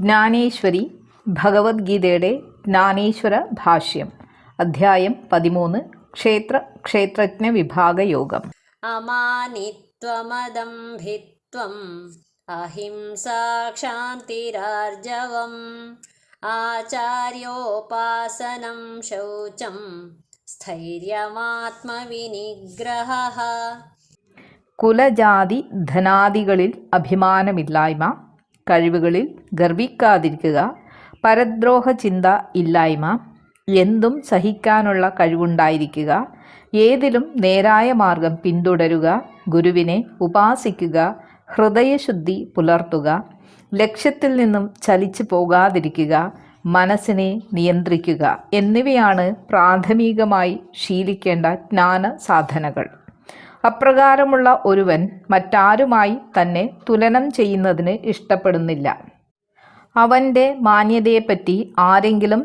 ജ്ഞാനേശ്വരി ഭഗവത്ഗീതയുടെ ജ്ഞാനേശ്വര ഭാഷ്യം അധ്യായം പതിമൂന്ന് ക്ഷേത്ര ക്ഷേത്രജ്ഞ വിഭാഗ യോഗം അമാനിത്വമദംഭിത്വം അഹിംസാക്ഷാന്തിരാർജവം ആചാര്യോപാസനം ശൗചം സ്ഥൈര്യമാത്മവിനിഗ്രഹ. കുലജാതി ധനാദികളിൽ അഭിമാനമില്ലായ്മ കഴിവുകളിൽ ഗർവിക്കാതിരിക്കുക പരദ്രോഹ ചിന്ത ഇല്ലായ്മ എന്തും സഹിക്കാനുള്ള കഴിവുണ്ടായിരിക്കുക ഏതിലും നേരായ മാർഗം പിന്തുടരുക ഗുരുവിനെ ഉപാസിക്കുക ഹൃദയശുദ്ധി പുലർത്തുക ലക്ഷ്യത്തിൽ നിന്നും ചലിച്ചു പോകാതിരിക്കുക മനസ്സിനെ നിയന്ത്രിക്കുക എന്നിവയാണ് പ്രാഥമികമായി ശീലിക്കേണ്ട ജ്ഞാന സാധനകൾ അപ്രകാരമുള്ള ഒരുവൻ മറ്റാരുമായി തന്നെ തുലനം ചെയ്യുന്നതിന് ഇഷ്ടപ്പെടുന്നില്ല. അവന്റെ മാന്യതയെപ്പറ്റി ആരെങ്കിലും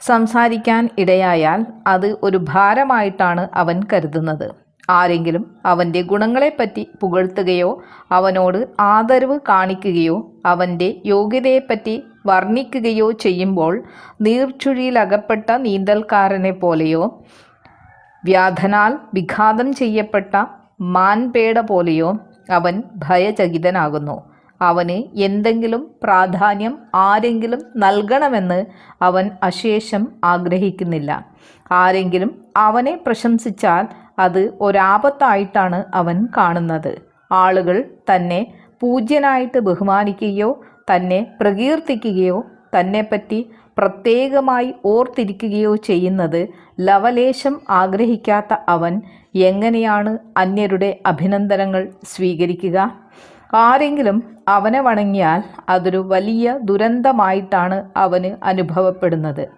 സംസാരിക്കാൻ ഇടയായാൽ അത് ഒരു ഭാരമായിട്ടാണ് അവൻ കരുതുന്നത്. ആരെങ്കിലും അവന്റെ ഗുണങ്ങളെപ്പറ്റി പുകഴ്ത്തുകയോ അവനോട് ആദരവ് കാണിക്കുകയോ അവന്റെ യോഗ്യതയെപ്പറ്റി വർണിക്കുകയോ ചെയ്യുമ്പോൾ നീർച്ചുഴിയിലകപ്പെട്ട നീന്തൽക്കാരനെ പോലെയോ വ്യാധനാൽ വിഘാതം ചെയ്യപ്പെട്ട മാൻപേട പോലെയോ അവൻ ഭയചകിതനാകുന്നു. അവന് എന്തെങ്കിലും പ്രാധാന്യം ആരെങ്കിലും നൽകണമെന്ന് അവൻ അശേഷം ആഗ്രഹിക്കുന്നില്ല. ആരെങ്കിലും അവനെ പ്രശംസിച്ചാൽ അത് ഒരാപത്തായിട്ടാണ് അവൻ കാണുന്നത്. ആളുകൾ തന്നെ പൂജ്യനായിട്ട് ബഹുമാനിക്കുകയോ തന്നെ പ്രകീർത്തിക്കുകയോ തന്നെപ്പറ്റി പ്രത്യേകമായി ഓർത്തിരിക്കുകയോ ചെയ്യുന്നത് ലവലേശം ആഗ്രഹിക്കാത്ത അവൻ എങ്ങനെയാണ് അന്യരുടെ അഭിനന്ദനങ്ങൾ സ്വീകരിക്കുക? ആരെങ്കിലും അവനെ വണങ്ങിയാൽ അതൊരു വലിയ ദുരന്തമായിട്ടാണ് അവന് അനുഭവപ്പെടുന്നത്.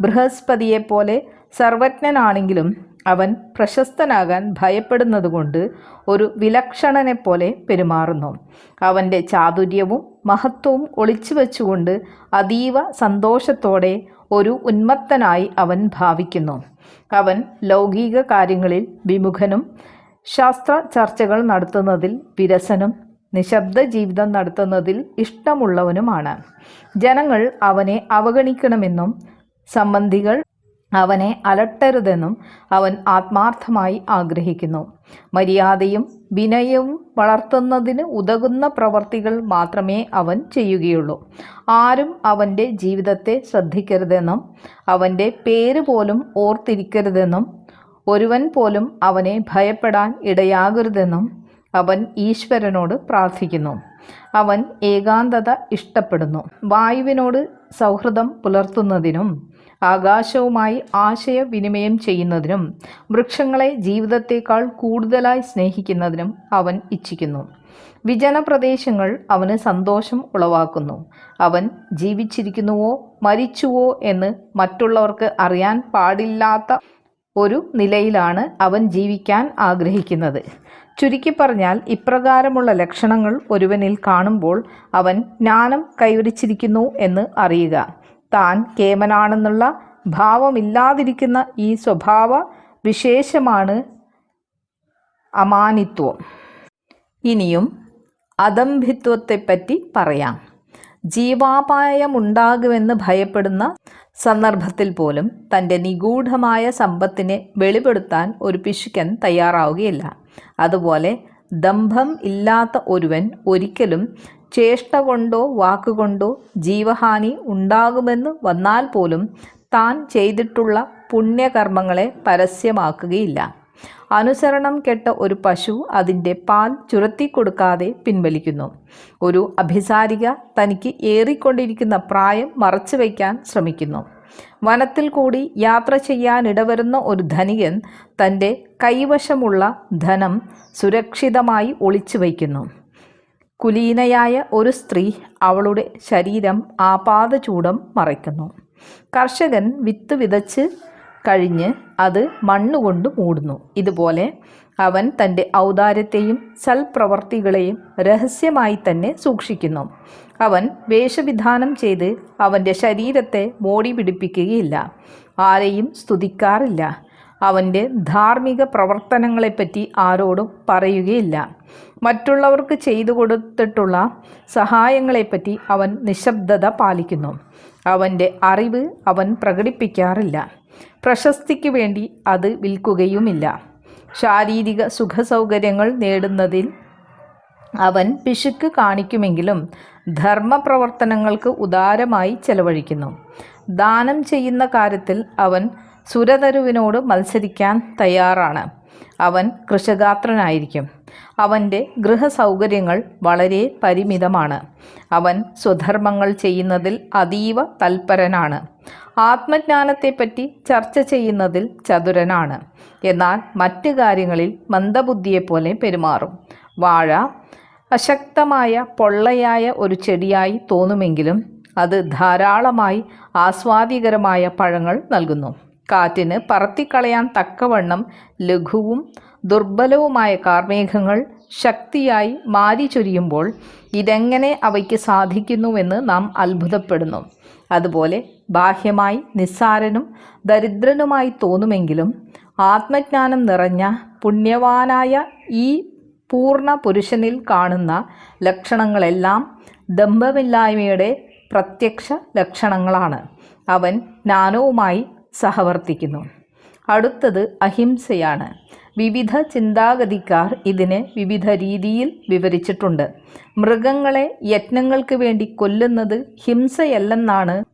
ബൃഹസ്പതിയെപ്പോലെ സർവജ്ഞനാണെങ്കിലും അവൻ പ്രശസ്തനാകാൻ ഭയപ്പെടുന്നതുകൊണ്ട് ഒരു വിലക്ഷണനെ പോലെ പെരുമാറുന്നു. അവന്റെ ചാതുര്യവും മഹത്വവും ഒളിച്ചു വെച്ചുകൊണ്ട് അതീവ സന്തോഷത്തോടെ ഒരു ഉന്മത്തനായി അവൻ ഭാവിക്കുന്നു. അവൻ ലൗകിക കാര്യങ്ങളിൽ വിമുഖനും ശാസ്ത്ര ചർച്ചകൾ നടത്തുന്നതിൽ വിരസനും നിശബ്ദ ജീവിതം നടത്തുന്നതിൽ ഇഷ്ടമുള്ളവനുമാണ്. ജനങ്ങൾ അവനെ അവഗണിക്കണമെന്നും സംബന്ധികൾ അവനെ അലട്ടരുതെന്നും അവൻ ആത്മാർത്ഥമായി ആഗ്രഹിക്കുന്നു. മര്യാദയും വിനയവും വളർത്തുന്നതിന് ഉതകുന്ന പ്രവർത്തികൾ മാത്രമേ അവൻ ചെയ്യുകയുള്ളൂ. ആരും അവന്റെ ജീവിതത്തെ ശ്രദ്ധിക്കരുതെന്നും അവന്റെ പേര് പോലും ഓർത്തിരിക്കരുതെന്നും ഒരുവൻ പോലും അവനെ ഭയപ്പെടാൻ ഇടയാകരുതെന്നും അവൻ ഈശ്വരനോട് പ്രാർത്ഥിക്കുന്നു. അവൻ ഏകാന്തത ഇഷ്ടപ്പെടുന്നു. വായുവിനോട് സൗഹൃദം പുലർത്തുന്നതിനും ആകാശവുമായി ആശയവിനിമയം ചെയ്യുന്നതിനും വൃക്ഷങ്ങളെ ജീവിതത്തേക്കാൾ കൂടുതലായി സ്നേഹിക്കുന്നതിനും അവൻ ഇച്ഛിക്കുന്നു. വിജനപ്രദേശങ്ങൾ അവന് സന്തോഷം ഉളവാക്കുന്നു. അവൻ ജീവിച്ചിരിക്കുന്നുവോ മരിച്ചുവോ എന്ന് മറ്റുള്ളവർക്ക് അറിയാൻ പാടില്ലാത്ത ഒരു നിലയിലാണ് അവൻ ജീവിക്കാൻ ആഗ്രഹിക്കുന്നത്. ചുരുക്കി പറഞ്ഞാൽ ഇപ്രകാരമുള്ള ലക്ഷണങ്ങൾ ഒരുവനിൽ കാണുമ്പോൾ അവൻ ജ്ഞാനം കൈവരിച്ചിരിക്കുന്നു എന്ന് അറിയുക. താൻ കേമനാണെന്നുള്ള ഭാവമില്ലാതിരിക്കുന്ന ഈ സ്വഭാവ വിശേഷമാണ് അമാനിത്വം. ഇനിയും അദംഭിത്വത്തെപ്പറ്റി പറയാം. ജീവാപായമുണ്ടാകുമെന്ന് ഭയപ്പെടുന്ന സന്ദർഭത്തിൽ പോലും തന്റെ നിഗൂഢമായ സമ്പത്തിനെ വെളിപ്പെടുത്താൻ ഒരു പിശുക്കൻ തയ്യാറാവുകയില്ല. അതുപോലെ ദംഭം ഇല്ലാത്ത ഒരുവൻ ഒരിക്കലും ചേഷ്ട കൊണ്ടോ വാക്കുകൊണ്ടോ ജീവഹാനി ഉണ്ടാകുമെന്ന് വന്നാൽ പോലും താൻ ചെയ്തിട്ടുള്ള പുണ്യകർമ്മങ്ങളെ പരസ്യമാക്കുകയില്ല. അനുസരണം കെട്ട ഒരു പശു അതിന്റെ പാൽ ചുരത്തിക്കൊടുക്കാതെ പിൻവലിക്കുന്നു. ഒരു അഭിസാരിക തനിക്ക് ഏറിക്കൊണ്ടിരിക്കുന്ന പ്രായം മറച്ചു വയ്ക്കാൻ ശ്രമിക്കുന്നു. വനത്തിൽ കൂടി യാത്ര ചെയ്യാനിടവരുന്ന ഒരു ധനികൻ തന്റെ കൈവശമുള്ള ധനം സുരക്ഷിതമായി ഒളിച്ചു വയ്ക്കുന്നു. കുലീനയായ ഒരു സ്ത്രീ അവളുടെ ശരീരം ആപാദചൂടം മറയ്ക്കുന്നു. കർഷകൻ വിത്ത് വിതച്ച് കഴിഞ്ഞ് അത് മണ്ണുകൊണ്ട് മൂടുന്നു. ഇതുപോലെ അവൻ തന്റെ ഔദാര്യത്തെയും സൽപ്രവർത്തികളെയും രഹസ്യമായി തന്നെ സൂക്ഷിക്കുന്നു. അവൻ വേഷവിധാനം ചെയ്ത് അവന്റെ ശരീരത്തെ മോടി പിടിപ്പിക്കുകയില്ല. ആരെയും സ്തുതിക്കാറില്ല. അവന്റെ ധാർമ്മിക പ്രവർത്തനങ്ങളെപ്പറ്റി ആരോടും പറയുകയില്ല. മറ്റുള്ളവർക്ക് ചെയ്തു കൊടുത്തിട്ടുള്ള സഹായങ്ങളെപ്പറ്റി അവൻ നിശബ്ദത പാലിക്കുന്നു. അവന്റെ അറിവ് അവൻ പ്രകടിപ്പിക്കാറില്ല. പ്രശസ്തിക്ക് വേണ്ടി അത് വിൽക്കുകയുമില്ല. ശാരീരിക സുഖസൗകര്യങ്ങൾ നേടുന്നതിൽ അവൻ പിശുക്ക് കാണിക്കുമെങ്കിലും ധർമ്മപ്രവർത്തനങ്ങൾക്ക് ഉദാരമായി ചെലവഴിക്കുന്നു. ദാനം ചെയ്യുന്ന കാര്യത്തിൽ അവൻ സുരതരുവിനോട് മത്സരിക്കാൻ തയ്യാറാണ്. അവൻ കൃഷഗാത്രനായിരിക്കും. അവന്റെ ഗൃഹസൗകര്യങ്ങൾ വളരെ പരിമിതമാണ്. അവൻ സ്വധർമ്മങ്ങൾ ചെയ്യുന്നതിൽ അതീവ തൽപരനാണ്. ആത്മജ്ഞാനത്തെപ്പറ്റി ചർച്ച ചെയ്യുന്നതിൽ ചതുരനാണ്. എന്നാൽ മറ്റ് കാര്യങ്ങളിൽ മന്ദബുദ്ധിയെപ്പോലെ പെരുമാറും. വാഴ അശക്തമായ പൊള്ളയായ ഒരു ചെടിയായി തോന്നുമെങ്കിലും അത് ധാരാളമായി ആസ്വാദികരമായ പഴങ്ങൾ നൽകുന്നു. കാറ്റിന് പറത്തിക്കളയാൻ തക്കവണ്ണം ലഘുവും ദുർബലവുമായ കാർമേഘങ്ങൾ ശക്തിയായി മാരി ചൊരിയുമ്പോൾ ഇതെങ്ങനെ അവയ്ക്ക് സാധിക്കുന്നുവെന്ന് നാം അത്ഭുതപ്പെടുന്നു. അതുപോലെ ബാഹ്യമായി നിസ്സാരനും ദരിദ്രനുമായി തോന്നുമെങ്കിലും ആത്മജ്ഞാനം നിറഞ്ഞ പുണ്യവാനായ ഈ പൂർണ പുരുഷനിൽ കാണുന്ന ലക്ഷണങ്ങളെല്ലാം ദമ്പമില്ലായ്മയുടെ പ്രത്യക്ഷ ലക്ഷണങ്ങളാണ്. അവൻ ജ്ഞാനവുമായി സഹവർത്തിക്കുന്നു. അടുത്തത് അഹിംസയാണ്. വിവിധ ചിന്താഗതിക്കാർ ഇതിനെ വിവിധ രീതിയിൽ വിവരിച്ചിട്ടുണ്ട്. മൃഗങ്ങളെ യജ്ഞങ്ങൾക്ക് വേണ്ടി കൊല്ലുന്നത് ഹിംസയല്ലെന്നാണ്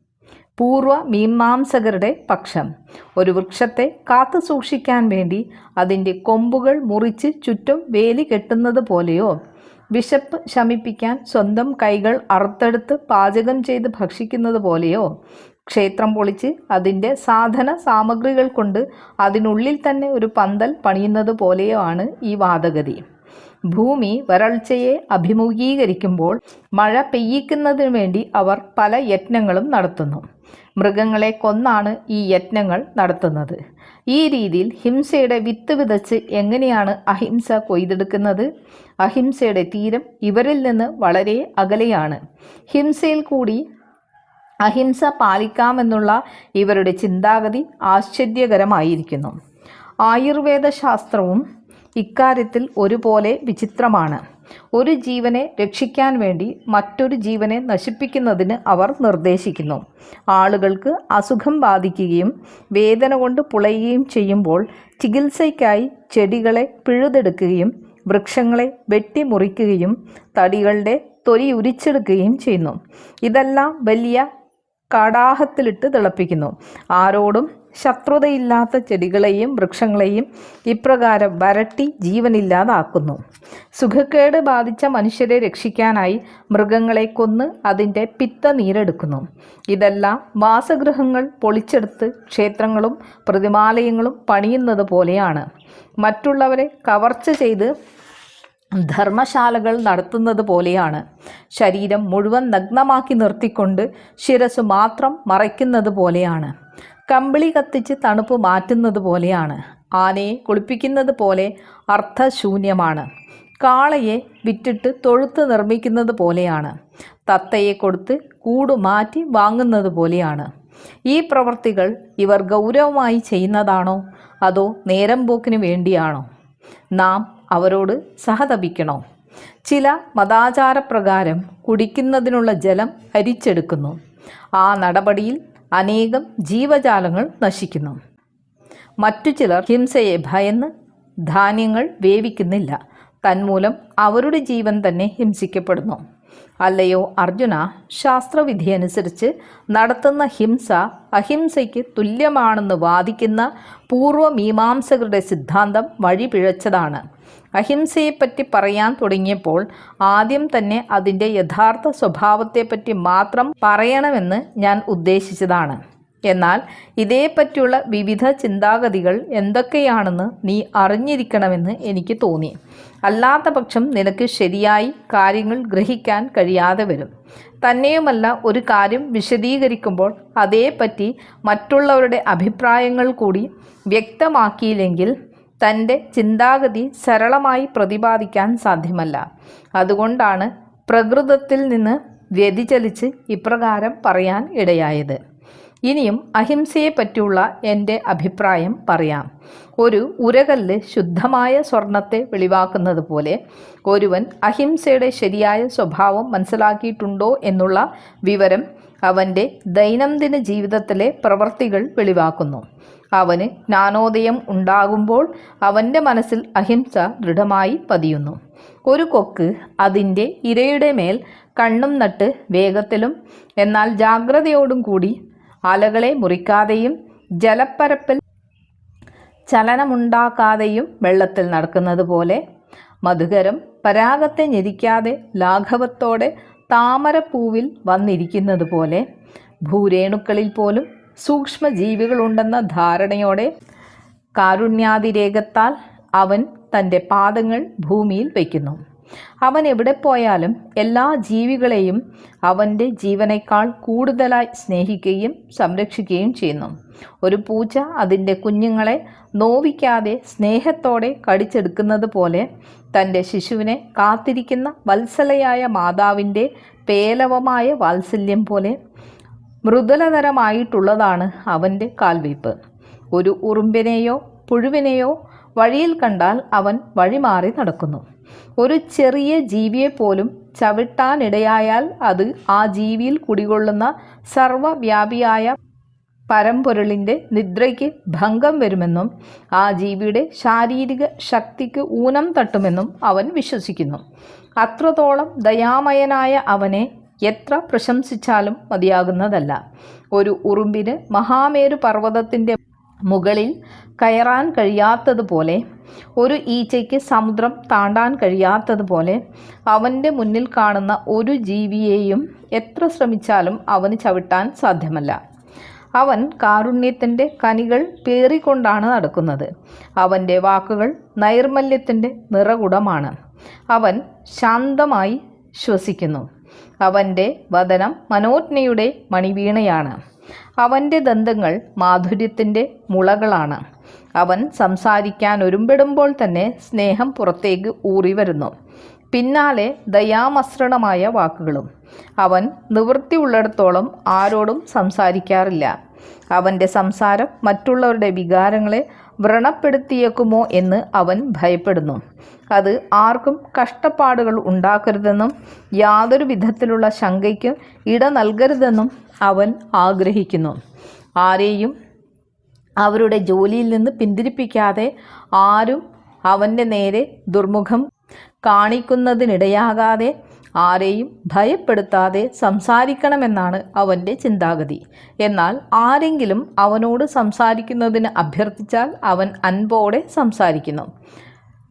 പൂർവ മീമാംസകരുടെ പക്ഷം. ഒരു വൃക്ഷത്തെ കാത്തു സൂക്ഷിക്കാൻ വേണ്ടി അതിന്റെ കൊമ്പുകൾ മുറിച്ച് ചുറ്റും വേലി കെട്ടുന്നത് പോലെയോ? വിശപ്പ് ശമിപ്പിക്കാൻ സ്വന്തം കൈകൾ അറുത്തെടുത്ത് പാചകം ചെയ്ത് ഭക്ഷിക്കുന്നത് പോലെയോ? ക്ഷേത്രം പൊളിച്ച് അതിന്റെ സാധന സാമഗ്രികൾ കൊണ്ട് അതിനുള്ളിൽ തന്നെ ഒരു പന്തൽ പണിയുന്നത് പോലെയോ ആണ് ഈ വാദഗതി. ഭൂമി വരൾച്ചയെ അഭിമുഖീകരിക്കുമ്പോൾ മഴ പെയ്യിക്കുന്നതിനു വേണ്ടി അവർ പല യത്നങ്ങളും നടത്തുന്നു. മൃഗങ്ങളെ കൊന്നാണ് ഈ യത്നങ്ങൾ നടത്തുന്നത്. ഈ രീതിയിൽ ഹിംസയുടെ വിത്ത് വിതച്ച് എങ്ങനെയാണ് അഹിംസ കൊയ്തെടുക്കുന്നത്? അഹിംസയുടെ തീരം ഇവരിൽ നിന്ന് വളരെ അകലെയാണ്. ഹിംസയിൽ കൂടി അഹിംസ പാലിക്കാമെന്നുള്ള ഇവരുടെ ചിന്താഗതി ആശ്ചര്യകരമായിരിക്കുന്നു. ആയുർവേദ ശാസ്ത്രവും ഇക്കാര്യത്തിൽ ഒരുപോലെ വിചിത്രമാണ്. ഒരു ജീവനെ രക്ഷിക്കാൻ വേണ്ടി മറ്റൊരു ജീവനെ നശിപ്പിക്കുന്നതിന് അവർ നിർദ്ദേശിക്കുന്നു. ആളുകൾക്ക് അസുഖം ബാധിക്കുകയും വേദന കൊണ്ട് പുളയുകയും ചെയ്യുമ്പോൾ ചികിത്സയ്ക്കായി ചെടികളെ പിഴുതെടുക്കുകയും വൃക്ഷങ്ങളെ വെട്ടിമുറിക്കുകയും തടികളുടെ തൊലി ഉരിച്ചെടുക്കുകയും ചെയ്യുന്നു. ഇതെല്ലാം വലിയ കടാഹത്തിലിട്ട് തിളപ്പിക്കുന്നു. ആരോടും ശത്രുതയില്ലാത്ത ചെടികളെയും വൃക്ഷങ്ങളെയും ഇപ്രകാരം വരട്ടി ജീവനില്ലാതാക്കുന്നു. സുഖക്കേട് ബാധിച്ച മനുഷ്യരെ രക്ഷിക്കാനായി മൃഗങ്ങളെ കൊന്ന് അതിന്റെ പിത്ത നീരെടുക്കുന്നു ഇതെല്ലാം വാസഗൃഹങ്ങൾ പൊളിച്ചെടുത്ത് ക്ഷേത്രങ്ങളും പ്രതിമാലയങ്ങളും പണിയുന്നത് പോലെയാണ്. മറ്റുള്ളവരെ കവർച്ച ചെയ്ത് ധർമ്മശാലകൾ നടത്തുന്നത് പോലെയാണ്. ശരീരം മുഴുവൻ നഗ്നമാക്കി നിർത്തിക്കൊണ്ട് ശിരസ് മാത്രം മറയ്ക്കുന്നത് പോലെയാണ്. കമ്പിളി കത്തിച്ച് തണുപ്പ് മാറ്റുന്നത് പോലെയാണ്. ആനയെ കുളിപ്പിക്കുന്നത് പോലെ അർത്ഥശൂന്യമാണ് കാളയെ വിറ്റിട്ട് തൊഴുത്ത് നിർമ്മിക്കുന്നത് പോലെയാണ്. തത്തയെ കൊടുത്ത് കൂട് മാറ്റി വാങ്ങുന്നത് പോലെയാണ്. ഈ പ്രവർത്തികൾ ഇവർ ഗൗരവമായി ചെയ്യുന്നതാണോ? അതോ നേരം പോക്കിന് വേണ്ടിയാണോ? നാം അവരോട് സഹതപിക്കണോ? ചില മതാചാരപ്രകാരം കുടിക്കുന്നതിനുള്ള ജലം അരിച്ചെടുക്കുന്നു ആ നടപടിയിൽ അനേകം ജീവജാലങ്ങൾ നശിക്കുന്നു. മറ്റു ചിലർ ഹിംസയെ ഭയന്ന് ധാന്യങ്ങൾ വേവിക്കുന്നില്ല. തന്മൂലം അവരുടെ ജീവൻ തന്നെ ഹിംസിക്കപ്പെടുന്നു. അല്ലയോ അർജുന ശാസ്ത്രവിധിയനുസരിച്ച് നടത്തുന്ന ഹിംസ അഹിംസയ്ക്ക് തുല്യമാണെന്ന് വാദിക്കുന്ന പൂർവമീമാംസകരുടെ സിദ്ധാന്തം വഴിപിഴച്ചതാണ്. അഹിംസയെപ്പറ്റി പറയാൻ തുടങ്ങിയപ്പോൾ ആദ്യം തന്നെ അതിന്റെ യഥാർത്ഥ സ്വഭാവത്തെപ്പറ്റി മാത്രം പറയണമെന്ന് ഞാൻ ഉദ്ദേശിച്ചതാണ്. എന്നാൽ ഇതേപ്പറ്റിയുള്ള വിവിധ ചിന്താഗതികൾ എന്തൊക്കെയാണെന്ന് നീ അറിഞ്ഞിരിക്കണമെന്ന് എനിക്ക് തോന്നി. അല്ലാത്ത പക്ഷം നിനക്ക് ശരിയായി കാര്യങ്ങൾ ഗ്രഹിക്കാൻ കഴിയാതെ വരും. തന്നെയുമല്ല ഒരു കാര്യം വിശദീകരിക്കുമ്പോൾ അതേപ്പറ്റി മറ്റുള്ളവരുടെ അഭിപ്രായങ്ങൾ കൂടി വ്യക്തമാക്കിയില്ലെങ്കിൽ തന്റെ ചിന്താഗതി സരളമായി പ്രതിപാദിക്കാൻ സാധ്യമല്ല. അതുകൊണ്ടാണ് പ്രകൃതത്തിൽ നിന്ന് വ്യതിചലിച്ച് ഇപ്രകാരം പറയാൻ ഇടയായത്. ഇനിയും അഹിംസയെപ്പറ്റിയുള്ള എന്റെ അഭിപ്രായം പറയാം. ഒരു ഉരകല്ല് ശുദ്ധമായ സ്വർണത്തെ വെളിവാക്കുന്നത് പോലെ ഒരുവൻ അഹിംസയുടെ ശരിയായ സ്വഭാവം മനസ്സിലാക്കിയിട്ടുണ്ടോ എന്നുള്ള വിവരം അവന്റെ ദൈനംദിന ജീവിതത്തിലെ പ്രവർത്തികൾ വെളിവാക്കുന്നു. അവന് ജ്ഞാനോദയം ഉണ്ടാകുമ്പോൾ അവന്റെ മനസ്സിൽ അഹിംസ ദൃഢമായി പതിയുന്നു. ഒരു കൊക്ക് അതിന്റെ ഇരയുടെ മേൽ കണ്ണും നട്ട് വേഗത്തിലും എന്നാൽ ജാഗ്രതയോടും കൂടി അലകളെ മുറിക്കാതെയും ജലപ്പരപ്പിൽ ചലനമുണ്ടാക്കാതെയും വെള്ളത്തിൽ നടക്കുന്നത് പോലെ മധുകരം പരാഗത്തെ ഞെരിക്കാതെ ലാഘവത്തോടെ താമരപ്പൂവിൽ വന്നിരിക്കുന്നത് പോലെ ഭൂരേണുക്കളിൽ പോലും സൂക്ഷ്മജീവികളുണ്ടെന്ന ധാരണയോടെ കാരുണ്യാതിരേകത്താൽ അവൻ തന്റെ പാദങ്ങൾ ഭൂമിയിൽ വയ്ക്കുന്നു. അവൻ എവിടെ പോയാലും എല്ലാ ജീവികളെയും അവന്റെ ജീവനേക്കാൾ കൂടുതലായി സ്നേഹിക്കുകയും സംരക്ഷിക്കുകയും ചെയ്യുന്നു. ഒരു പൂച്ച അതിന്റെ കുഞ്ഞുങ്ങളെ നോവിക്കാതെ സ്നേഹത്തോടെ കടിച്ചെടുക്കുന്നത് പോലെ തന്റെ ശിശുവിനെ കാത്തിരിക്കുന്ന വത്സലയായ മാതാവിന്റെ പേലവമായ വാത്സല്യം പോലെ മൃദുലതരമായിട്ടുള്ളതാണ് അവന്റെ കാൽവയ്പ് ഒരു ഉറുമ്പിനെയോ പുഴുവിനെയോ വഴിയിൽ കണ്ടാൽ അവൻ വഴിമാറി നടക്കുന്നു. ഒരു ചെറിയ ജീവിയെ പോലും ചവിട്ടാനിടയായാൽ അത് ആ ജീവിയിൽ കുടികൊള്ളുന്ന സർവവ്യാപിയായ പരമ്പൊരുളിന്റെ നിദ്രയ്ക്ക് ഭംഗം വരുമെന്നും ആ ജീവിയുടെ ശാരീരിക ശക്തിക്ക് ഊനം തട്ടുമെന്നും അവൻ വിശ്വസിക്കുന്നു. അത്രത്തോളം ദയാമയനായ അവനെ എത്ര പ്രശംസിച്ചാലും മതിയാകുന്നതല്ല. ഒരു ഉറുമ്പിന് മഹാമേരു പർവതത്തിന്റെ മുകളിൽ കയറാൻ കഴിയാത്തതുപോലെ ഒരു ഈച്ചയ്ക്ക് സമുദ്രം താണ്ടാൻ കഴിയാത്തതുപോലെ അവന്റെ മുന്നിൽ കാണുന്ന ഒരു ജീവിയെയും എത്ര ശ്രമിച്ചാലും അവന് ചവിട്ടാൻ സാധ്യമല്ല. അവൻ കാരുണ്യത്തിന്റെ കനികൾ പേറിക്കൊണ്ടാണ് നടക്കുന്നത്. അവന്റെ വാക്കുകൾ നൈർമല്യത്തിന്റെ നിറകുടമാണ്. അവൻ ശാന്തമായി ശ്വസിക്കുന്നു. അവന്റെ വദനം മനോജ്ഞയുടെ മണിവീണയാണ്. അവന്റെ ദന്തങ്ങൾ മാധുര്യത്തിന്റെ മുളകളാണ്. അവൻ സംസാരിക്കാൻ ഒരുമ്പെടുമ്പോൾ തന്നെ സ്നേഹം പുറത്തേക്ക് ഊറി വരുന്നു. പിന്നാലെ ദയാമസൃണമായ വാക്കുകളും. അവൻ നിവൃത്തി നിവൃത്തിയുള്ളിടത്തോളം ആരോടും സംസാരിക്കാറില്ല. അവന്റെ സംസാരം മറ്റുള്ളവരുടെ വികാരങ്ങളെ വ്രണപ്പെടുത്തിയേക്കുമോ എന്ന് അവൻ ഭയപ്പെടുന്നു. അത് ആർക്കും കഷ്ടപ്പാടുകൾ ഉണ്ടാക്കരുതെന്നും യാതൊരു വിധത്തിലുള്ള ശങ്കയ്ക്കും ഇട നൽകരുതെന്നും അവൻ ആഗ്രഹിക്കുന്നു. ആരെയും അവരുടെ ജോലിയിൽ നിന്ന് പിന്തിരിപ്പിക്കാതെ ആരും അവന്റെ നേരെ ദുർമുഖം കാണിക്കുന്നതിനിടയാകാതെ ആരെയും ഭയപ്പെടുത്താതെ സംസാരിക്കണമെന്നാണ് അവന്റെ ചിന്താഗതി. എന്നാൽ ആരെങ്കിലും അവനോട് സംസാരിക്കുന്നതിന് അഭ്യർത്ഥിച്ചാൽ അവൻ അൻപോടെ സംസാരിക്കുന്നു.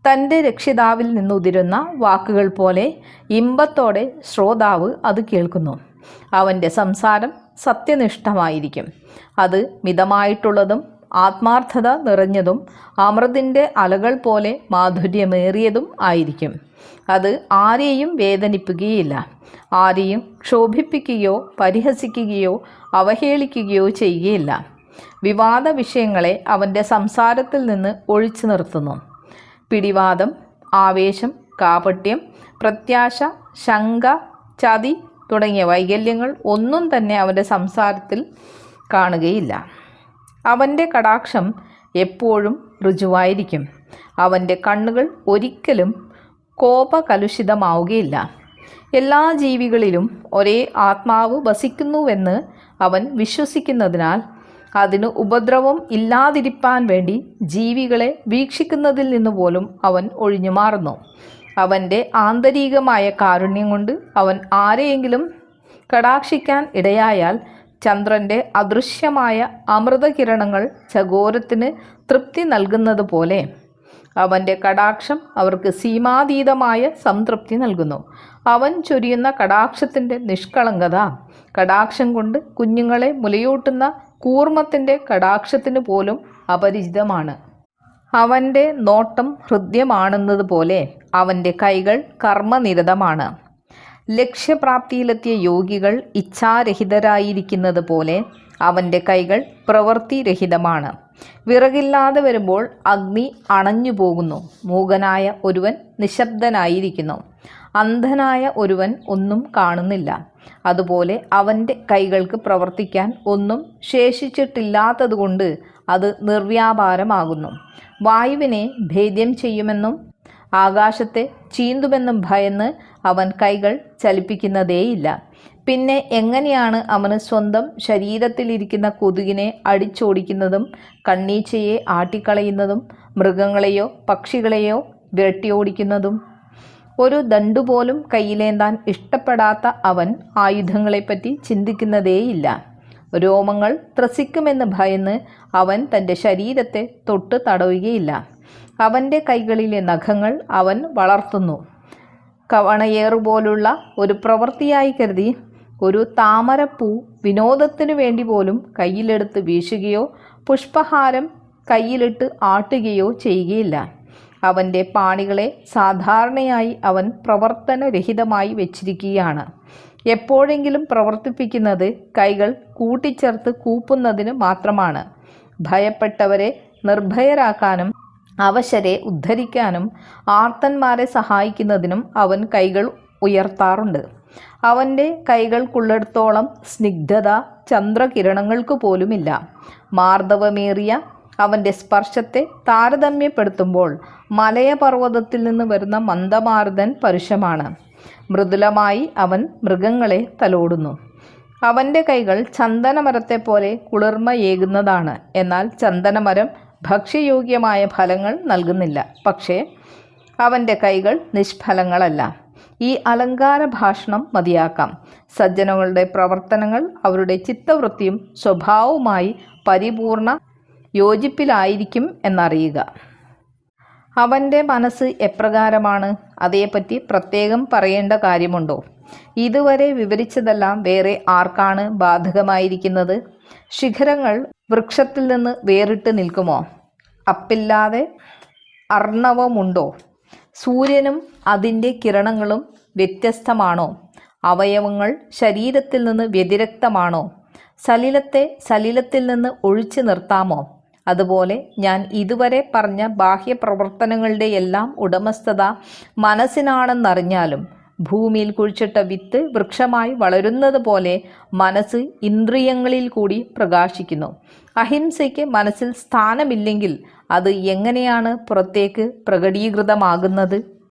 തന്റെ രക്ഷിതാവിൽ നിന്നുതിരുന്ന വാക്കുകൾ പോലെ ഇമ്പത്തോടെ ശ്രോതാവ് അത് കേൾക്കുന്നു. അവന്റെ സംസാരം സത്യനിഷ്ഠമായിരിക്കും. അത് മിതമായിട്ടുള്ളതും ആത്മാർത്ഥത നിറഞ്ഞതും അമൃതിന്റെ അലകൾ പോലെ മാധുര്യമേറിയതും ആയിരിക്കും. അത് ആരെയും വേദനിപ്പിക്കുകയില്ല. ആരെയും ക്ഷോഭിപ്പിക്കുകയോ പരിഹസിക്കുകയോ അവഹേളിക്കുകയോ ചെയ്യുകയില്ല. വിവാദ വിഷയങ്ങളെ അവന്റെ സംസാരത്തിൽ നിന്ന് ഒഴിച്ചു നിർത്തുന്നു. പിടിവാദം ആവേശം കാപട്യം പ്രത്യാശ ശങ്ക ചതി തുടങ്ങിയ വൈകല്യങ്ങൾ ഒന്നും തന്നെ അവന്റെ സംസാരത്തിൽ കാണുകയില്ല. അവന്റെ കടാക്ഷം എപ്പോഴും ഋജുവായിരിക്കും. അവന്റെ കണ്ണുകൾ ഒരിക്കലും കോപകലുഷിതമാവുകയില്ല. എല്ലാ ജീവികളിലും ഒരേ ആത്മാവ് വസിക്കുന്നുവെന്ന് അവൻ വിശ്വസിക്കുന്നതിനാൽ അതിന് ഉപദ്രവം ഇല്ലാതിരിപ്പാൻ വേണ്ടി ജീവികളെ വീക്ഷിക്കുന്നതിൽ നിന്ന് പോലും അവൻ ഒഴിഞ്ഞു മാറുന്നു. അവന്റെ ആന്തരികമായ കാരുണ്യം കൊണ്ട് അവൻ ആരെയെങ്കിലും കടാക്ഷിക്കാൻ ഇടയായാൽ ചന്ദ്രന്റെ അദൃശ്യമായ അമൃതകിരണങ്ങൾ ചകോരത്തിന് തൃപ്തി നൽകുന്നത് പോലെ അവന്റെ കടാക്ഷം അവർക്ക് സീമാതീതമായ സംതൃപ്തി നൽകുന്നു. അവൻ ചൊരിയുന്ന കടാക്ഷത്തിന്റെ നിഷ്കളങ്കത. കടാക്ഷം കൊണ്ട് കുഞ്ഞുങ്ങളെ മുലയൂട്ടുന്ന കൂർമ്മത്തിന്റെ കടാക്ഷത്തിന് പോലും അപരിചിതമാണ്. അവന്റെ നോട്ടം ഹൃദ്യമാണെന്നതുപോലെ അവന്റെ കൈകൾ കർമ്മനിരതമാണ്. ലക്ഷ്യപ്രാപ്തിയിലെത്തിയ യോഗികൾ ഇച്ഛാരഹിതരായിരിക്കുന്നത് പോലെ അവന്റെ കൈകൾ പ്രവൃത്തിരഹിതമാണ്. വിറകില്ലാതെ വരുമ്പോൾ അഗ്നി അണഞ്ഞു പോകുന്നു മൂകനായ ഒരുവൻ നിശബ്ദനായിരിക്കുന്നു. അന്ധനായ ഒരുവൻ ഒന്നും കാണുന്നില്ല. അതുപോലെ അവന്റെ കൈകൾക്ക് പ്രവർത്തിക്കാൻ ഒന്നും ശേഷിച്ചിട്ടില്ലാത്തതുകൊണ്ട് അത് നിർവ്യാപാരമാകുന്നു. വായുവിനെ ഭേദ്യം ചെയ്യുമെന്നും ആകാശത്തെ ചീന്തുമെന്നും ഭയന്ന് അവൻ കൈകൾ ചലിപ്പിക്കുന്നതേയില്ല. പിന്നെ എങ്ങനെയാണ് അവന് സ്വന്തം ശരീരത്തിലിരിക്കുന്ന കൊതുകിനെ അടിച്ചോടിക്കുന്നതും കണ്ണീച്ചയെ ആട്ടിക്കളയുന്നതും മൃഗങ്ങളെയോ പക്ഷികളെയോ വിരട്ടിയോടിക്കുന്നതും? ഒരു ദണ്ടുപോലും കയ്യിലേന്താൻ ഇഷ്ടപ്പെടാത്ത അവൻ ആയുധങ്ങളെപ്പറ്റി ചിന്തിക്കുന്നതേയില്ല. രോമങ്ങൾ ത്രസിക്കുമെന്ന് ഭയന്ന് അവൻ തന്റെ ശരീരത്തെ തൊട്ട് തടവുകയില്ല അവന്റെ കൈകളിലെ നഖങ്ങൾ അവൻ വളർത്തുന്നു. കവണയേറുപോലുള്ള ഒരു പ്രവൃത്തിയായി കരുതി ഒരു താമരപ്പൂ വിനോദത്തിനു വേണ്ടി പോലും കയ്യിലെടുത്ത് വീശുകയോ പുഷ്പഹാരം കയ്യിലിട്ട് ആട്ടുകയോ ചെയ്യുകയില്ല. അവന്റെ പാണികളെ സാധാരണയായി അവൻ പ്രവർത്തനരഹിതമായി വെച്ചിരിക്കുകയാണ്. എപ്പോഴെങ്കിലും പ്രവർത്തിപ്പിക്കുന്നത് കൈകൾ കൂട്ടിച്ചേർത്ത് കൂപ്പുന്നതിന് മാത്രമാണ്. ഭയപ്പെട്ടവരെ നിർഭയരാക്കാനും അവശരെ ഉദ്ധരിക്കാനും ആർത്തന്മാരെ സഹായിക്കുന്നതിനും അവൻ കൈകൾ ഉയർത്താറുണ്ട്. അവന്റെ കൈകൾക്കുള്ളിടത്തോളം സ്നിഗ്ധത ചന്ദ്രകിരണങ്ങൾക്ക് പോലുമില്ല. മാർദ്ദവമേറിയ അവന്റെ സ്പർശത്തെ താരതമ്യപ്പെടുത്തുമ്പോൾ മലയപർവതത്തിൽ നിന്ന് വരുന്ന മന്ദമാർദ്ദൻ പരുഷമാണ്. മൃദുലമായി അവൻ മൃഗങ്ങളെ തലോടുന്നു. അവന്റെ കൈകൾ ചന്ദനമരത്തെ പോലെ കുളിർമയേകുന്നതാണ്. എന്നാൽ ചന്ദനമരം ഭക്ഷ്യയോഗ്യമായ ഫലങ്ങൾ നൽകുന്നില്ല. പക്ഷേ അവന്റെ കൈകൾ നിഷ്ഫലങ്ങളല്ല. ഈ അലങ്കാര ഭാഷണം മതിയാക്കാം. സജ്ജനങ്ങളുടെ പ്രവർത്തനങ്ങൾ അവരുടെ ചിത്തവൃത്തിയും സ്വഭാവവുമായി പരിപൂർണ യോജിപ്പിലായിരിക്കും എന്നറിയുക. അവന്റെ മനസ്സ് എപ്രകാരമാണ്? അതേപ്പറ്റി പ്രത്യേകം പറയേണ്ട കാര്യമുണ്ടോ? ഇതുവരെ വിവരിച്ചതെല്ലാം വേറെ ആർക്കാണ് ബാധകമായിരിക്കുന്നത്? ശിഖരങ്ങൾ വൃക്ഷത്തിൽ നിന്ന് വേറിട്ട് നിൽക്കുമോ? അപ്പില്ലാതെ അർണവമുണ്ടോ? സൂര്യനും അതിന്റെ കിരണങ്ങളും വ്യത്യസ്തമാണോ? അവയവങ്ങൾ ശരീരത്തിൽ നിന്ന് വ്യതിരക്തമാണോ? സലിലത്തെ സലിലത്തിൽ നിന്ന് ഒഴിച്ചു നിർത്താമോ? അതുപോലെ ഞാൻ ഇതുവരെ പറഞ്ഞ ബാഹ്യ പ്രവർത്തനങ്ങളുടെ എല്ലാം ഉടമസ്ഥത മനസ്സിനാണെന്നറിഞ്ഞാലും ഭൂമിയിൽ കുഴിച്ചിട്ട വിത്ത് വൃക്ഷമായി വളരുന്നത് പോലെ മനസ്സ് ഇന്ദ്രിയങ്ങളിൽ കൂടി പ്രകാശിക്കുന്നു. അഹിംസയ്ക്ക് മനസ്സിൽ സ്ഥാനമില്ലെങ്കിൽ അത് എങ്ങനെയാണ് പുറത്തേക്ക് പ്രകടീകൃതമാകുന്നത്?